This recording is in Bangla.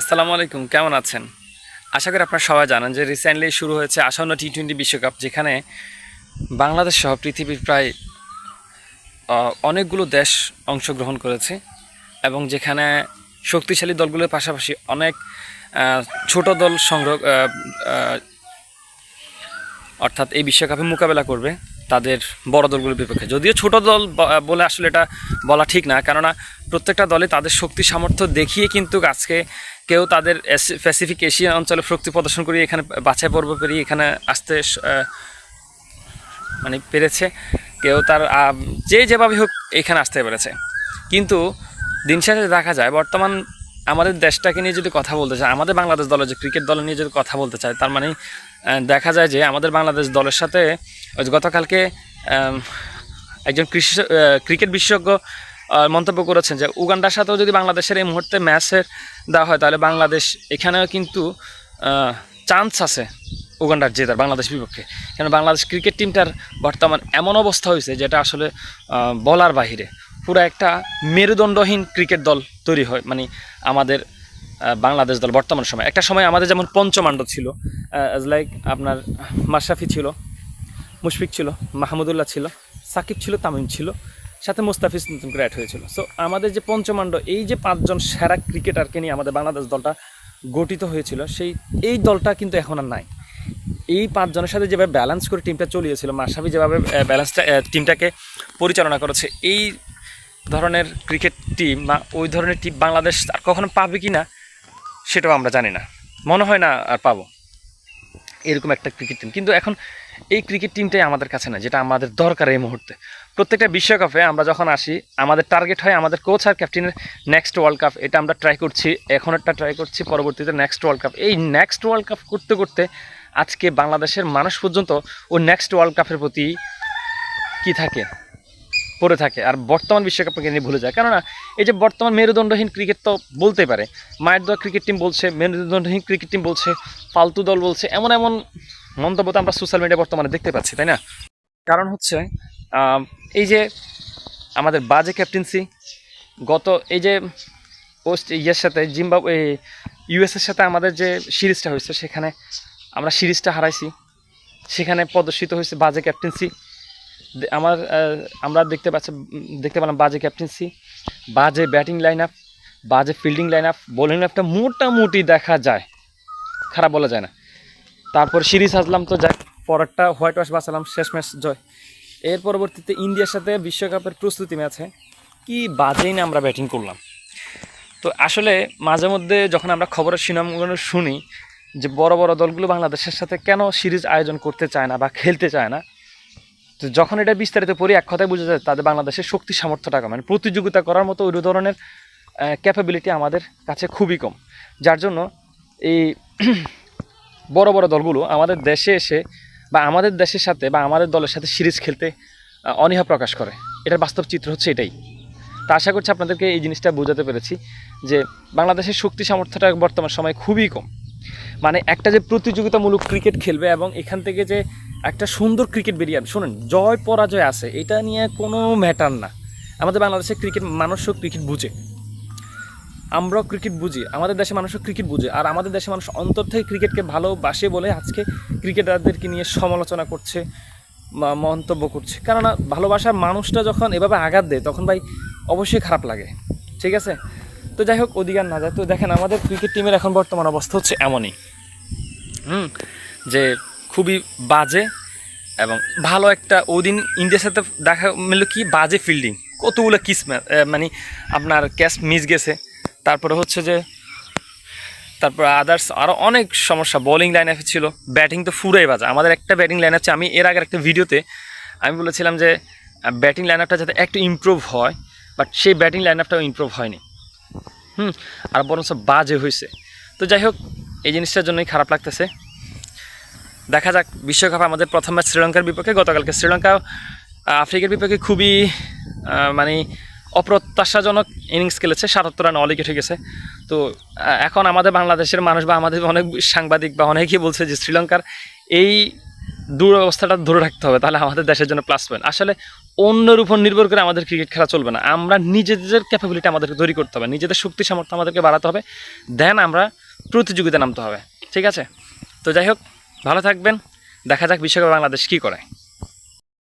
আসসালামু আলাইকুম, কেমন আছেন? আশা করি আপনারা সবাই জানেন যে রিসেন্টলি শুরু হয়েছে আসন্ন টি টোয়েন্টি বিশ্বকাপ, যেখানে বাংলাদেশ সহ পৃথিবীর প্রায় অনেকগুলো দেশ অংশগ্রহণ করেছে এবং যেখানে শক্তিশালী দলগুলোর পাশাপাশি অনেক ছোট দল সংগ্রহ অর্থাৎ এই বিশ্বকাপে মোকাবেলা করবে। তাদের বড় দলগুলোর বিপক্ষে। যদিও ছোট দল বলে আসলে এটা বলা ঠিক না, কেননা প্রত্যেকটা দলে তাদের শক্তি, সামর্থ্য দেখিয়ে কিন্তু আজকে কেউ তাদের প্যাসিফিক এশিয়া অঞ্চলে শক্তি প্রদর্শন করে এখানে বাছাই পর্ব পেরিয়ে এখানে আসতে মানে পেরেছে। কেউ তার যে যেভাবে হোক এখানে আসতে পেরেছে। কিন্তু দিন শেষে দেখা যায় বর্তমান আমাদের দেশটাকে নিয়ে যদি কথা বলতে চায়, আমাদের বাংলাদেশ দলের যে ক্রিকেট দল নিয়ে যদি কথা বলতে চায়, তার মানে দেখা যায় যে আমাদের বাংলাদেশ দলের সাথে, ওই গতকালকে একজন কৃষি ক্রিকেট বিশেষজ্ঞ মন্তব্য করেছেন যে উগান্ডার সাথেও যদি বাংলাদেশের এই মুহূর্তে ম্যাচের দেওয়া হয়, তাহলে বাংলাদেশ এখানেও কিন্তু চান্স আছে উগান্ডার জেতার বাংলাদেশ বিপক্ষে। কেন, বাংলাদেশ ক্রিকেট টিমটার বর্তমান এমন অবস্থা হয়েছে যেটা আসলে বলার বাহিরে। পুরো একটা মেরুদণ্ডহীন ক্রিকেট দল তৈরি হয় মানে আমাদের বাংলাদেশ দল বর্তমান সময়। একটা সময় আমাদের যেমন পঞ্চমাণ্ড ছিল লাইক আপনার মাশরাফি ছিল, মুশফিক ছিল মাহমুদুল্লাহ ছিল, সাকিব ছিল, তামিম ছিল, সাথে মুস্তাফিজ নতুন করে অ্যাড হয়েছিল। সো আমাদের যে পঞ্চমাণ্ড, এই যে পাঁচজন সেরা ক্রিকেটারকে নিয়ে আমাদের বাংলাদেশ দলটা গঠিত হয়েছিল, সেই, এই দলটা কিন্তু এখন আর নাই। এই পাঁচজনের সাথে যেভাবে ব্যালেন্স করে টিমটা চলিয়েছিল, মাশরাফি যেভাবে ব্যালেন্সটা টিমটাকে পরিচালনা করেছে, এই ধরনের ক্রিকেট টিম বা ওই ধরনের টিম বাংলাদেশ আর কখনো পাবে কি না সেটাও আমরা জানি না। মনে হয় না আর পাবো। এরকম একটা ক্রিকেট টিম কিন্তু এখন এই ক্রিকেট টিমটাই আমাদের কাছে না, যেটা আমাদের দরকার এই মুহূর্তে। প্রত্যেকটা বিশ্বকাপে আমরা যখন আসি, আমাদের টার্গেট হয় আমাদের কোচ আর ক্যাপ্টেনের নেক্সট ওয়ার্ল্ড কাপ এটা আমরা ট্রাই করছি, এখন একটা ট্রাই করছি, পরবর্তীতে নেক্সট ওয়ার্ল্ড কাপ এই নেক্সট ওয়ার্ল্ড কাপ করতে করতে আজকে বাংলাদেশের মানুষ পর্যন্ত ও নেক্সট ওয়ার্ল্ড কাপের প্রতি কি থাকে? পড়ে থাকে। আর বর্তমান বিশ্বকাপকে নিয়ে ভুলে যায়। কেননা এই যে বর্তমান মেরুদণ্ডহীন ক্রিকেট তো বলতে পারে। মায়ের দোয়া ক্রিকেট টিম বলছে, মেরুদণ্ডহীন ক্রিকেট টিম বলছে, ফালতু দল বলছে, এমন এমন মন্তব্য তো আমরা সোশ্যাল মিডিয়া বর্তমানে দেখতে পাচ্ছি, তাই না? কারণ হচ্ছে এই যে আমাদের বাজে ক্যাপ্টেন্সি গত এই যে ওয়েস্ট ইয়ের সাথে জিম্বাবু ইউএসের সাথে আমাদের যে সিরিজটা হয়েছে, সেখানে আমরা সিরিজটা হারাইছি। সেখানে প্রদর্শিত হয়েছে বাজে ক্যাপ্টেন্সি আমার আমরা দেখতে পাচ্ছি দেখতে পেলাম বাজে ক্যাপ্টেন্সি বাজে ব্যাটিং লাইন আপ বাজে ফিল্ডিং লাইন আপ বোলিং লাইনটা মোটামুটি দেখা যায়। খারাপ বলা যায় না। তারপর সিরিজ হাজলাম তো যাই পরেরটা হোয়াইট ওয়াশ বাঁচালাম, শেষ ম্যাচ জয়। এর পরবর্তীতে ইন্ডিয়ার সাথে বিশ্বকাপের প্রস্তুতি ম্যাচে কি বাজেই না আমরা ব্যাটিং করলাম। তো আসলে মাঝে মধ্যে যখন আমরা খবরের শিরোনামগুলো শুনি, যে বড় বড় দলগুলো বাংলাদেশের সাথে কেন সিরিজ আয়োজন করতে চায় না বা খেলতে চায় না তো যখন এটা বিস্তারিত পড়ি, এক কথায় বোঝা যায় তাদের বাংলাদেশের শক্তি সামর্থ্যটা কম। মানে প্রতিযোগিতা করার মতো ওই ধরনের ক্যাপাবিলিটি আমাদের কাছে খুবই কম। যার জন্য এই বড় বড় দলগুলো আমাদের দেশে এসে বা আমাদের দেশের সাথে বা আমাদের দলের সাথে সিরিজ খেলতে অনীহা প্রকাশ করে। এটার বাস্তব চিত্র হচ্ছে এটাই। তা আশা করছি আপনাদেরকে এই জিনিসটা বোঝাতে পেরেছি যে বাংলাদেশের শক্তি সামর্থ্যটা বর্তমান সময় খুবই কম। মানে একটা যে প্রতিযোগিতামূলক ক্রিকেট খেলবে এবং এখান থেকে যে একটা সুন্দর ক্রিকেট বেরিয়ে আনবে শোনেন, জয়, পরাজয় আছে, এটা নিয়ে কোনো ম্যাটার না। আমাদের বাংলাদেশে ক্রিকেট মানুষও ক্রিকেট বুঝে। আমরাও ক্রিকেট বুঝি, আমাদের দেশে মানুষও ক্রিকেট বুঝে। আর আমাদের দেশে মানুষ অন্তর থেকে ক্রিকেটকে ভালোবাসে বলে আজকে ক্রিকেটারদেরকে নিয়ে সমালোচনা করছে মন্তব্য করছে। কেননা ভালোবাসার মানুষটা যখন এভাবে আঘাত দেয়, তখন ভাই অবশ্যই খারাপ লাগে। ঠিক আছে? তো যাই হোক অধিকার না যায়। তো দেখেন, আমাদের ক্রিকেট টিমের এখন বর্তমান অবস্থা হচ্ছে এমনই। হুম? যে খুবই বাজে এবং ভালো একটা ওদিন ইন্ডিয়ার সাথে দেখা মিলল কি? বাজে ফিল্ডিং কতগুলো কিস মানে আপনার ক্যাচ মিস গেছে। তারপরে হচ্ছে যে, তারপর আদার্স আরও অনেক সমস্যা। বোলিং লাইন আপ ছিল। ব্যাটিং তো ফুরাই বাজে। আমাদের একটা ব্যাটিং লাইন আছে আমি এর আগের একটা ভিডিওতে আমি বলেছিলাম যে ব্যাটিং লাইন আপটা যাতে একটু ইমপ্রুভ হয় বাট সেই ব্যাটিং লাইন আপটাও ইমপ্রুভ হয়নি। হুম, আর বরঞ্চ বাজে হয়েছে তো যাই হোক, এই জিনিসটার জন্যই খারাপ লাগতেছে। দেখা যাক, বিশ্বকাপে আমাদের প্রথম ম্যাচ শ্রীলঙ্কার বিপক্ষে, গতকালকে শ্রীলঙ্কা আফ্রিকার বিপক্ষে খুবই মানে অপ্রত্যাশাজনক ইনিংস খেলেছে, সাতাত্তর রান অল উইকেট গেছে। তো এখন আমাদের বাংলাদেশের মানুষ বা আমাদের অনেক সাংবাদিক বা অনেকেই বলছে যে শ্রীলঙ্কার এই দূর অবস্থাটা ধরে রাখতে হবে, তাহলে আমাদের দেশের জন্য প্লাস পয়েন্ট আসলে অন্যের উপর নির্ভর করে আমাদের ক্রিকেট খেলা চলবে না। আমরা নিজেদের ক্যাপাবিলিটি আমাদেরকে তৈরি করতে হবে, নিজেদের শক্তি সামর্থ্য আমাদেরকে বাড়াতে হবে দেন আমরা প্রতিযোগিতা নামতে হবে। ঠিক আছে? তো যাই হোক ভালো থাকবেন। দেখা যাক বিশ্বকাপ বাংলাদেশ কী করে।